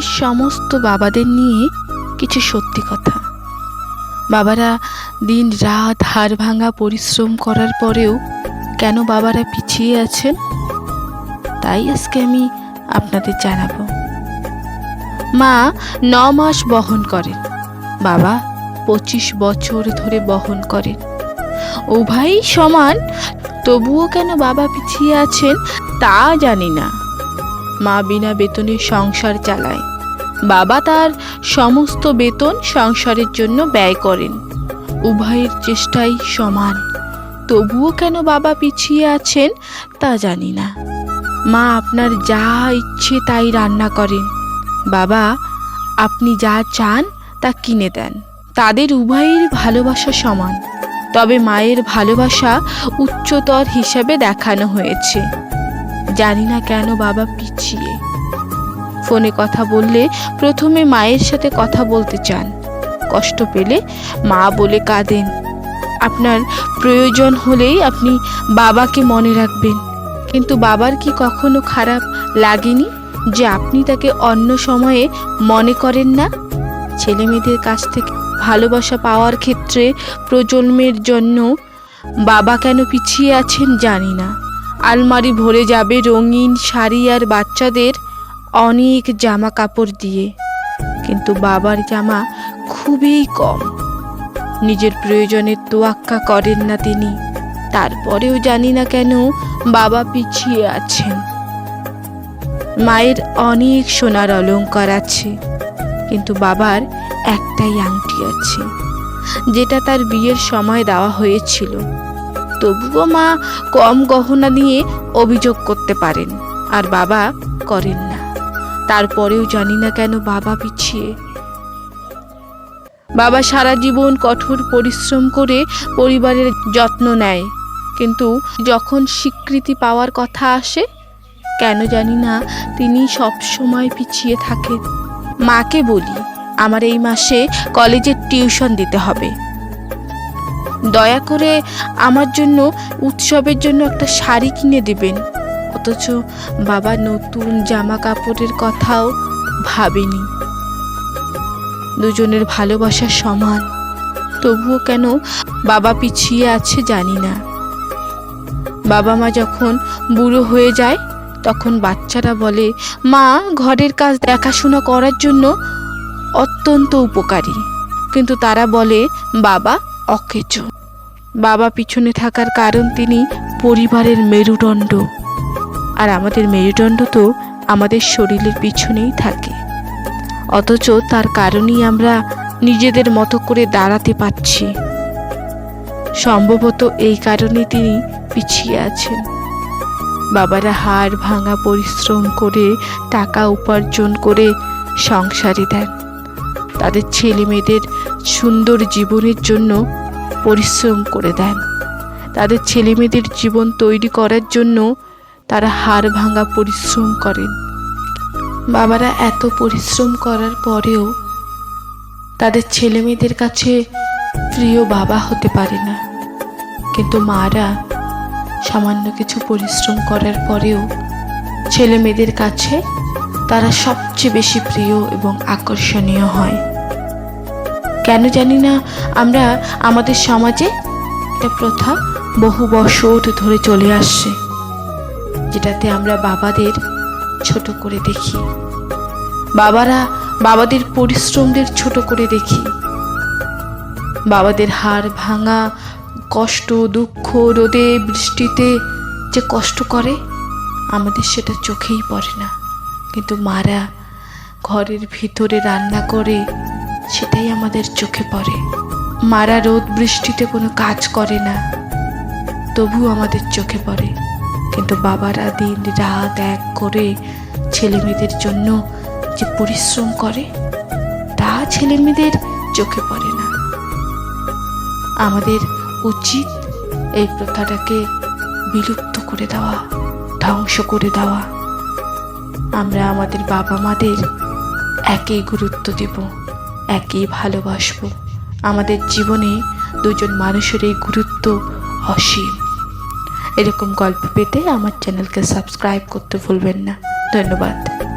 পৃথিবীর সমস্ত বাবাদের নিয়ে কিছু সত্যি কথা। বাবারা দিন রাত হাড় ভাঙা পরিশ্রম করার পরেও কেন বাবারা পিছিয়ে আছেন? তাই আজকে আমি আপনাদের জানাব। মা ন মাস বহন করেন। বাবা পঁচিশ বছর ধরে বহন করেন। উভয়ই সমান, তবুও কেন বাবা পিছিয়ে আছেন তা জানি না। মা বিনা বেতনে সংসার চালায়। বাবা তার সমস্ত বেতন সংসারের জন্য ব্যয় করেন। উভয়ের চেষ্টাই সমান। তবুও কেন বাবা পিছিয়ে আছেন তা জানি না। মা আপনার যা ইচ্ছে তাই রান্না করেন। বাবা, আপনি যা চান তা কিনে দেন। তাদের উভয়ের ভালোবাসা সমান। তবে মায়ের ভালোবাসা উচ্চতর হিসাবে দেখানো হয়েছে। জানি না কেন বাবা পিছিয়ে। ফোনে কথা বললে প্রথমে মায়ের সাথে কথা বলতে চান। কষ্ট পেলে মা বলে কাঁদেন। আপনার প্রয়োজন হলেই আপনি বাবাকে মনে রাখবেন। কিন্তু বাবার কি কখনো খারাপ লাগেনি যে আপনি তাকে অন্য সময়ে মনে করেন না? ছেলে মেয়েদের কাছ থেকে ভালোবাসা পাওয়ার ক্ষেত্রে প্রজন্মের জন্য বাবা কেন পিছিয়ে আছেন জানি না। আলমারি ভরে যাবে রঙিন শাড়ি আর বাচ্চাদের অনেক জামা কাপড় দিয়ে। কিন্তু বাবার জামা খুবই কম। নিজের প্রয়োজনের তোয়াক্কা করেন না তিনি। তারপরেও জানি না কেন বাবা পিছিয়ে আছেন। মায়ের অনেক সোনার অলংকার আছে, কিন্তু বাবার একটাই আংটি আছে, যেটা তার বিয়ের সময় দেওয়া হয়েছিল। তবুও মা কম গহনা নিয়ে অভিযোগ করতে পারেন, আর বাবা করেন না। তারপরেও জানি না কেন বাবা পিছিয়ে। বাবা সারা জীবন কঠোর পরিশ্রম করে পরিবারের যত্ন নেয়, কিন্তু যখন স্বীকৃতি পাওয়ার কথা আসে, কেন জানি না তিনি সব সময় পিছিয়ে থাকেন। মাকে বলি, আমার এই মাসে কলেজের টিউশন দিতে হবে। দয়া করে আমার জন্য, উৎসবের জন্য একটা শাড়ি কিনে দেবেন। অথচ বাবা নতুন জামা কাপড়ের কথাও ভাবেনি। দুজনের ভালোবাসা সমান, তবুও কেন বাবা পিছিয়ে আছে জানি না। বাবা মা যখন বুড়ো হয়ে যায়, তখন বাচ্চারা বলে, মা, ঘরের কাজ দেখাশোনা করার জন্য অত্যন্ত উপকারী। কিন্তু তারা বলে, বাবা অকেচ বাবা পিছনে থাকার কারণ তিনি পরিবারের মেরুদণ্ড। আর আমাদের মেরুদণ্ড তো আমাদের শরীরের পিছনেই থাকে। অথচ তার কারণেই আমরা নিজেদের মতো করে দাঁড়াতে পারছি। সম্ভবত এই কারণে তিনি পিছিয়ে আছেন। বাবারা হাড় ভাঙা পরিশ্রম করে টাকা উপার্জন করে সংসারে দেন। তাদের ছেলে মেয়েদের সুন্দর জীবনের জন্য পরিশ্রম করে দেন। তাদের ছেলে মেয়েদের জীবন তৈরি করার জন্য তারা হাড় ভাঙা পরিশ্রম করেন। বাবারা এত পরিশ্রম করার পরেও তাদের ছেলে মেয়েদের কাছে প্রিয় বাবা হতে পারে না। কিন্তু মারা সামান্য কিছু পরিশ্রম করার পরেও ছেলে মেয়েদের কাছে তারা সবচেয়ে বেশি প্রিয় এবং আকর্ষণীয় হয়। কেন জানি না আমরা আমাদের সমাজে একটা প্রথা বহু বছর ধরে চলে আসছে, যেটাতে আমরা বাবাদের ছোট করে দেখি। বাবারা, বাবাদের পরিশ্রমদের ছোট করে দেখি। বাবাদের হাড় ভাঙা, কষ্ট, দুঃখ, রোদে, বৃষ্টিতে যে কষ্ট করে, আমাদের সেটা চোখেই পড়ে না। কিন্তু মারা ঘরের ভিতরে রান্না করে সেটাই আমাদের চোখে পড়ে। মারা রোদ বৃষ্টিতে কোনো কাজ করে না। তবু আমাদের চোখে পড়ে। কিন্তু বাবারা দিন রাত এক করে ছেলে মেয়েদের জন্য যে পরিশ্রম করে, তা ছেলে মেয়েদের চোখে পড়ে না। আমাদের উচিত এই প্রথাটাকে বিলুপ্ত করে দেওয়া, ধ্বংস করে দেওয়া। আমরা আমাদের বাবা মাদের একই গুরুত্ব দেব। একই ভালোবাসব। আমাদের জীবনে দুজন মানুষের এই গুরুত্ব অসীম। এরকম গল্প পেতে আমার চ্যানেলকে সাবস্ক্রাইব করতে ভুলবেন না। ধন্যবাদ।